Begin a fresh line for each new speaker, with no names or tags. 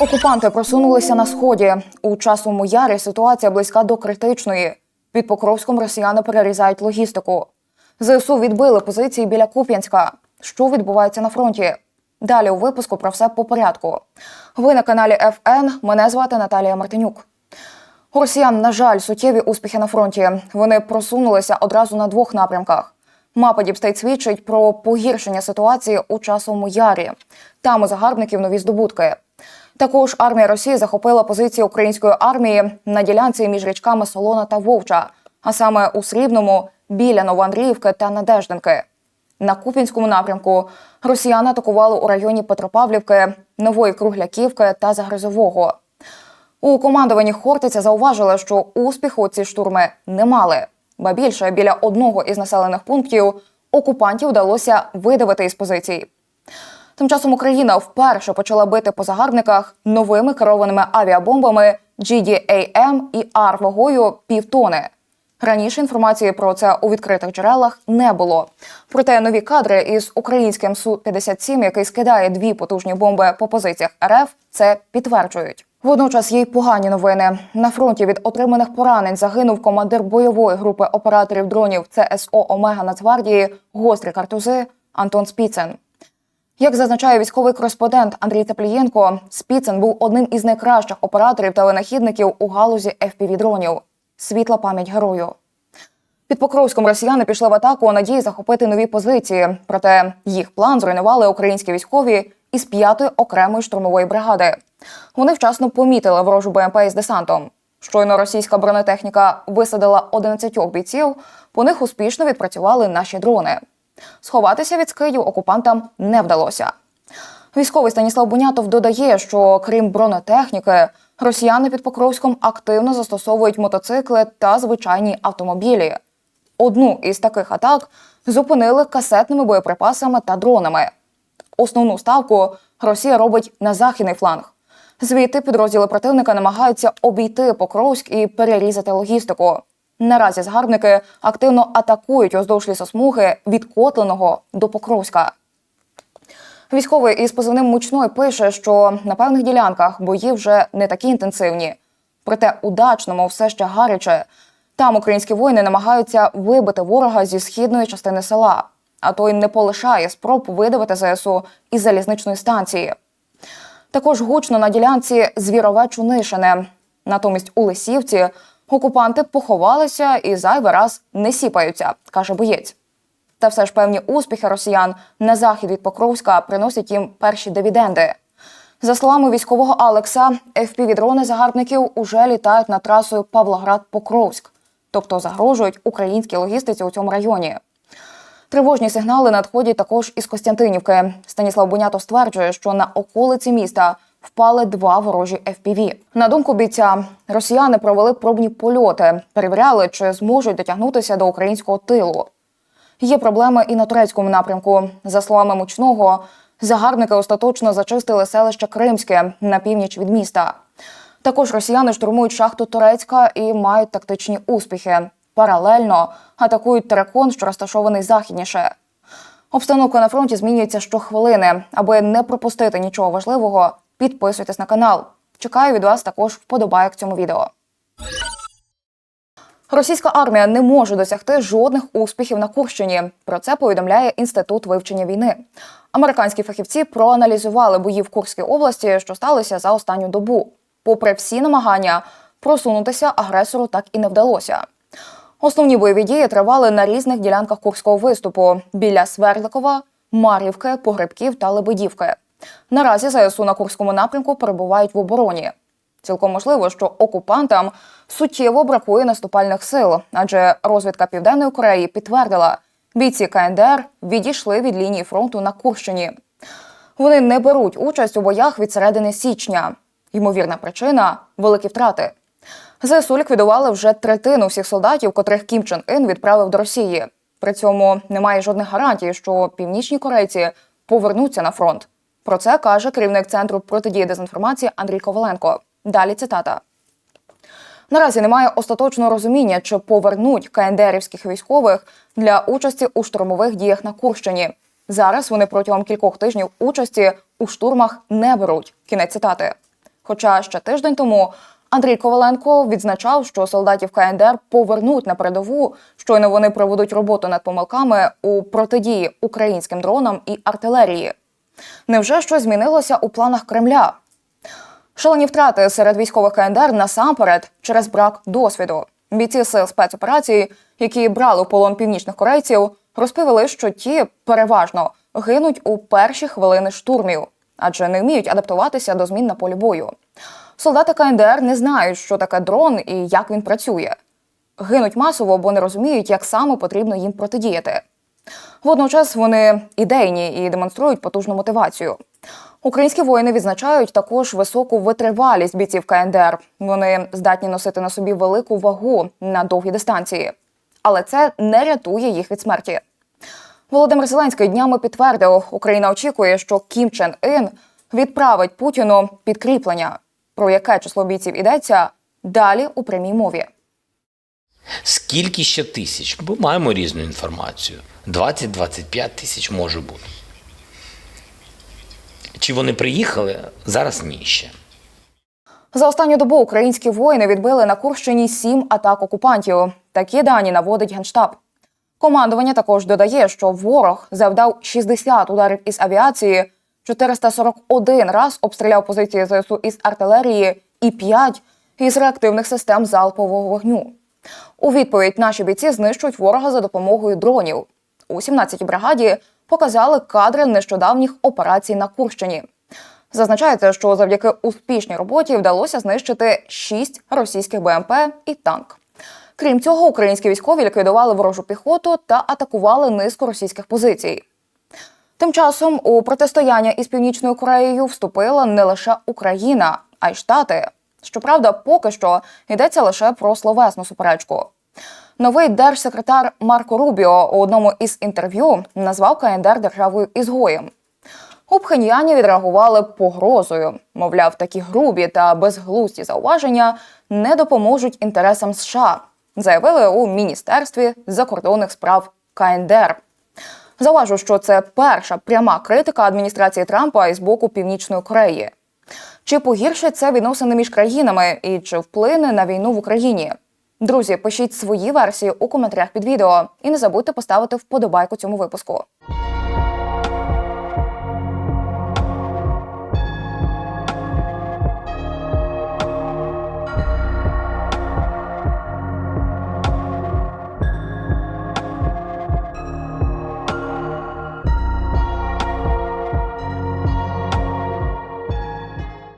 Окупанти просунулися на сході. У часовому ярі ситуація близька до критичної. Під Покровськом росіяни перерізають логістику. ЗСУ відбили позиції біля Куп'янська. Що відбувається на фронті? Далі у випуску про все по порядку. Ви на каналі ФН. Мене звати Наталія Мартинюк. У росіян, на жаль, суттєві успіхи на фронті. Вони просунулися одразу на двох напрямках. Мапа Діпстейт свідчить про погіршення ситуації у часовому ярі. Там у загарбників нові здобутки. Також армія Росії захопила позиції української армії на ділянці між річками Солона та Вовча, а саме у Срібному, біля Новоандріївки та Надеждинки. На Купінському напрямку росіяни атакували у районі Петропавлівки, Нової Кругляківки та Загризового. У командуванні Хортиця зауважили, що успіху ці штурми не мали. Ба більше біля одного із населених пунктів окупантів вдалося видавити із позицій. Тим часом Україна вперше почала бити по загарбниках новими керованими авіабомбами GDAM і ар вагою півтони. Раніше інформації про це у відкритих джерелах не було. Проте нові кадри із українським су 57 який скидає дві потужні бомби по позиціях РФ, це підтверджують. Водночас є й погані новини. На фронті від отриманих поранень загинув командир бойової групи операторів дронів ЦСО Омега Нацгвардії гострі картузи Антон Спіцен. Як зазначає військовий кореспондент Андрій Теплієнко, Спіцен був одним із найкращих операторів та винахідників у галузі fpv дронів Світла пам'ять герою. Під Покровськом росіяни пішли в атаку у надії захопити нові позиції. Проте їх план зруйнували українські військові із п'ятої окремої штурмової бригади. Вони вчасно помітили ворожу БМП із десантом. Щойно російська бронетехніка висадила 11 бійців, по них успішно відпрацювали наші дрони. Сховатися від скидів окупантам не вдалося. Військовий Станіслав Бунятов додає, що крім бронетехніки, росіяни під Покровськом активно застосовують мотоцикли та звичайні автомобілі. Одну із таких атак зупинили касетними боєприпасами та дронами. Основну ставку Росія робить на західний фланг. Звідти підрозділи противника намагаються обійти Покровськ і перерізати логістику. Наразі згарбники активно атакують уздовж лісосмуги від Котленого до Покровська. Військовий із позивним мучной пише, що на певних ділянках бої вже не такі інтенсивні, проте удачному все ще гаряче. Там українські воїни намагаються вибити ворога зі східної частини села, а той не полишає спроб видавити ЗСУ із залізничної станції. Також гучно на ділянці звірове Чунишине. Натомість у Лисівці окупанти поховалися і зайвий раз не сіпаються, каже боєць. Та все ж певні успіхи росіян на захід від Покровська приносять їм перші дивіденди. За словами військового Алекса, FPV-дрони загарбників уже літають над трасою Павлоград-Покровськ, тобто загрожують українській логістиці у цьому районі. Тривожні сигнали надходять також із Костянтинівки. Станіслав Бунятов стверджує, що на околиці міста впали два ворожі FPV. На думку бійця, росіяни провели пробні польоти, перевіряли, чи зможуть дотягнутися до українського тилу. Є проблеми і на турецькому напрямку. За словами мучного, загарбники остаточно зачистили селище Кримське на північ від міста. Також росіяни штурмують шахту Турецька і мають тактичні успіхи. Паралельно атакують теракон, що розташований західніше. Обстановка на фронті змінюється щохвилини. Аби не пропустити нічого важливого, підписуйтесь на канал. Чекаю від вас також вподобайок цьому відео. Російська армія не може досягти жодних успіхів на Курщині. Про це повідомляє інститут вивчення війни. Американські фахівці проаналізували бої в Курській області, що сталися за останню добу. Попри всі намагання, просунутися агресору так і не вдалося. Основні бойові дії тривали на різних ділянках курського виступу біля Свердликова, Мар'ївки, Погребків та Лебедівки. Наразі ЗСУ на Курському напрямку перебувають в обороні. Цілком можливо, що окупантам суттєво бракує наступальних сил, адже розвідка Південної Кореї підтвердила, бійці КНДР відійшли від лінії фронту на Курщині. Вони не беруть участь у боях від середини січня. Ймовірна причина великі втрати. ЗСУ ліквідували вже третину всіх солдатів, котрих Кім Чен Ін відправив до Росії. При цьому немає жодних гарантій, що північні корейці повернуться на фронт. Про це каже керівник центру протидії дезінформації Андрій Коваленко. Далі цитата. Наразі немає остаточного розуміння, чи повернуть КНДРівських військових для участі у штурмових діях на Курщині. Зараз вони протягом кількох тижнів участі у штурмах не беруть. Кінець цитати. Хоча ще тиждень тому Андрій Коваленко відзначав, що солдатів КНДР повернуть на передову, щойно вони проведуть роботу над помилками у протидії українським дронам і артилерії. Невже щось змінилося у планах Кремля? Шалені втрати серед військових КНДР насамперед через брак досвіду. Бійці сил спецоперації, які брали в полон північних корейців, розповіли, що ті переважно гинуть у перші хвилини штурмів, адже не вміють адаптуватися до змін на полі бою. Солдати КНДР не знають, що таке дрон і як він працює. Гинуть масово, бо не розуміють, як саме потрібно їм протидіяти. Водночас вони ідейні і демонструють потужну мотивацію. Українські воїни відзначають також високу витривалість бійців КНДР. Вони здатні носити на собі велику вагу на довгі дистанції, але це не рятує їх від смерті. Володимир Зеленський днями підтвердив, Україна очікує, що Кім Чен Ін відправить Путіну підкріплення. Про яке число бійців йдеться далі у прямій мові.
Скільки ще тисяч? Ми маємо різну інформацію. 20-25 тисяч може бути. Чи вони приїхали? Зараз ні ще.
За останню добу українські воїни відбили на Курщині сім атак окупантів. Такі дані наводить генштаб. Командування також додає, що ворог завдав 60 ударів із авіації, 441 раз обстріляв позиції ЗСУ із артилерії і 5 із реактивних систем залпового вогню. У відповідь наші бійці знищують ворога за допомогою дронів. У 17-й бригаді показали кадри нещодавніх операцій на Курщині. Зазначається, що завдяки успішній роботі вдалося знищити 6 російських БМП і танк. Крім цього, українські військові ліквідували ворожу піхоту та атакували низку російських позицій. Тим часом у протистояння із Північною Кореєю вступила не лише Україна, а й Штати. Щоправда, поки що йдеться лише про словесну суперечку. Новий держсекретар Марко Рубіо у одному із інтерв'ю назвав КНДР державою ізгоєм. У Пхеньяні відреагували погрозою. Мовляв, такі грубі та безглузді зауваження не допоможуть інтересам США, заявили у міністерстві закордонних справ КНДР. Зауважу, що це перша пряма критика адміністрації Трампа із боку Північної Кореї. Чи погіршить це відносини між країнами і чи вплине на війну в Україні? Друзі, пишіть свої версії у коментарях під відео і не забудьте поставити вподобайку цьому випуску.